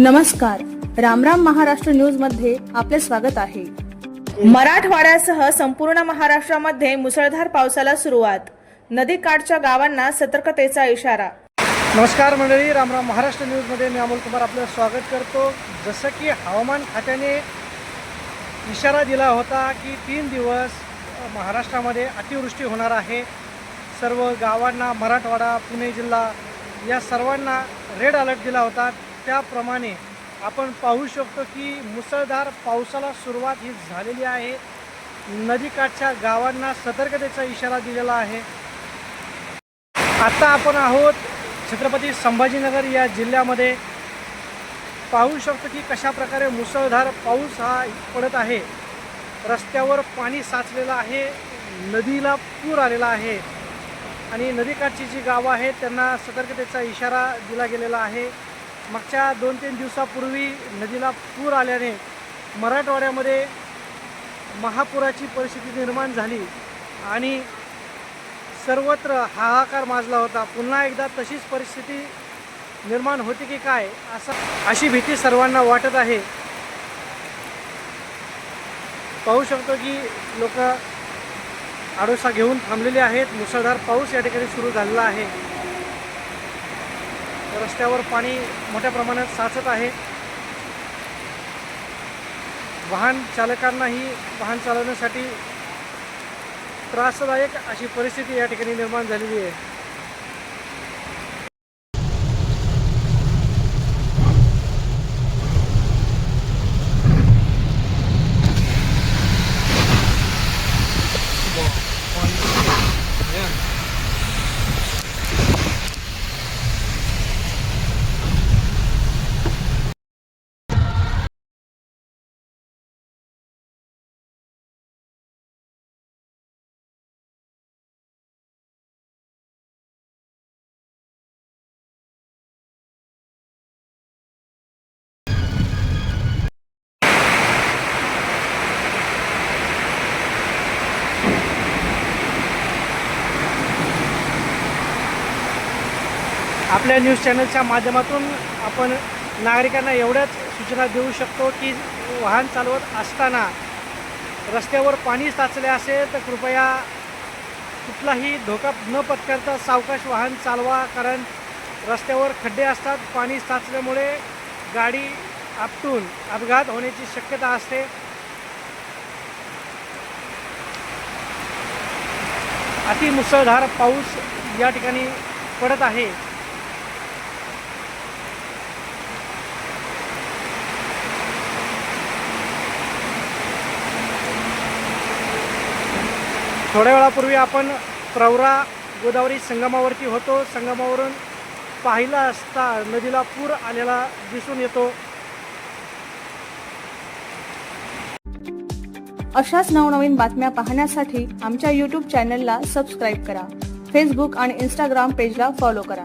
नमस्कार. रामराम महाराष्ट्र न्यूजमध्ये आपले स्वागत आहे. मराठवाड्यासह संपूर्ण महाराष्ट्रामध्ये मुसळधार पावसाला सुरुवात. नदीकाठच्या गावांना सतर्कतेचा इशारा. नमस्कार मंडळी रामराम महाराष्ट्र न्यूजमध्ये मी अमोल कुमार आपलं स्वागत करतो. जसं की हवामान खात्याने इशारा दिला होता की तीन दिवस महाराष्ट्रामध्ये अतिवृष्टी होणार आहे. सर्व गावांना मराठवाडा पुणे जिल्हा या सर्वांना रेड अलर्ट दिला होता. त्याप्रमाणे आपण पाहू शकतो की मुसळधार पावसाला सुरुवात ही झालेली आहे. नदीकाठच्या गावांना सतर्कतेचा इशारा दिलेला आहे. आता आपण आहोत छत्रपती संभाजीनगर या जिल्ह्यामध्ये. पाहू शकतो की कशा प्रकारे मुसळधार पाऊस हा पडत आहे. रस्त्यावर पाणी साचलेलं आहे. नदीला पूर आलेला आहे. आणि नदीकाठची जी गावं आहेत त्यांना सतर्कतेचा इशारा दिला गेलेला आहे. मागच्या दोन तीन दिवसापूर्वी नदीला पूर आल्याने मराठवाड्यामध्ये महापुराची परिस्थिती निर्माण झाली आणि सर्वत्र हाहाकार माजला होता. पुन्हा एकदा तशीच परिस्थिती निर्माण होते की काय असं अशी भीती सर्वांना वाटत आहे. पाहू शकतो की लोक आडोसा घेऊन थांबलेले आहेत. मुसळधार पाऊस या ठिकाणी सुरू झालेला आहे. रस्त्यावर पाणी मोठ्या प्रमाणात साचत आहे. वाहन चालकांनाही वाहन चालवण्यासाठी त्रासदायक अशी परिस्थिती या ठिकाणी निर्माण झालेली आहे. आपल्या न्यूज चॅनलच्या माध्यमातून आपण नागरिकांना एवढ्याच सूचना देऊ शकतो की वाहन चालवत असताना रस्त्यावर पाणी साचले असेल तर कृपया कुठलाही धोका न पत्करता सावकाश वाहन चालवा कारण रस्त्यावर खड्डे असतात पाणी साचल्यामुळे गाडी आपटून अपघात होण्याची शक्यता असते. अतिमुसळधार पाऊस या ठिकाणी पडत आहे. थोड्या वेळापूर्वी आपण प्रवरा गोदावरी संगमावरती होतो. संगमावरून पाहिला असता नदीला पूर आलेला दिसून येतो. अशाच नवनवीन बातम्या पाहण्यासाठी आमच्या यूट्यूब चॅनलला सबस्क्राईब करा. फेसबुक आणि इंस्टाग्राम पेजला फॉलो करा.